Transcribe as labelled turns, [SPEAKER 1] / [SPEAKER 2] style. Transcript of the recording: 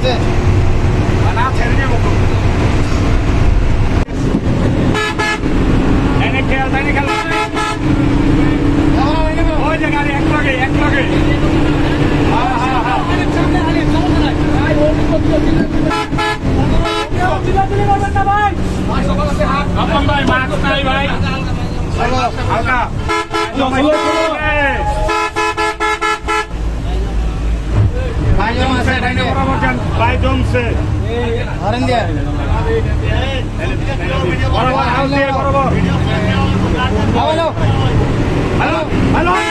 [SPEAKER 1] ছাড়ছে
[SPEAKER 2] না ছেড়ে এনে খেয়াল এনে খেয়াল ওই যে গাড়ি এক লগে এক লগে হ্যাঁ হ্যাঁ হ্যাঁ ভাই। এই,
[SPEAKER 1] ভাই।
[SPEAKER 2] ভাই জমছে
[SPEAKER 1] হরেন দিয়া হ্যালো
[SPEAKER 2] হ্যালো হ্যালো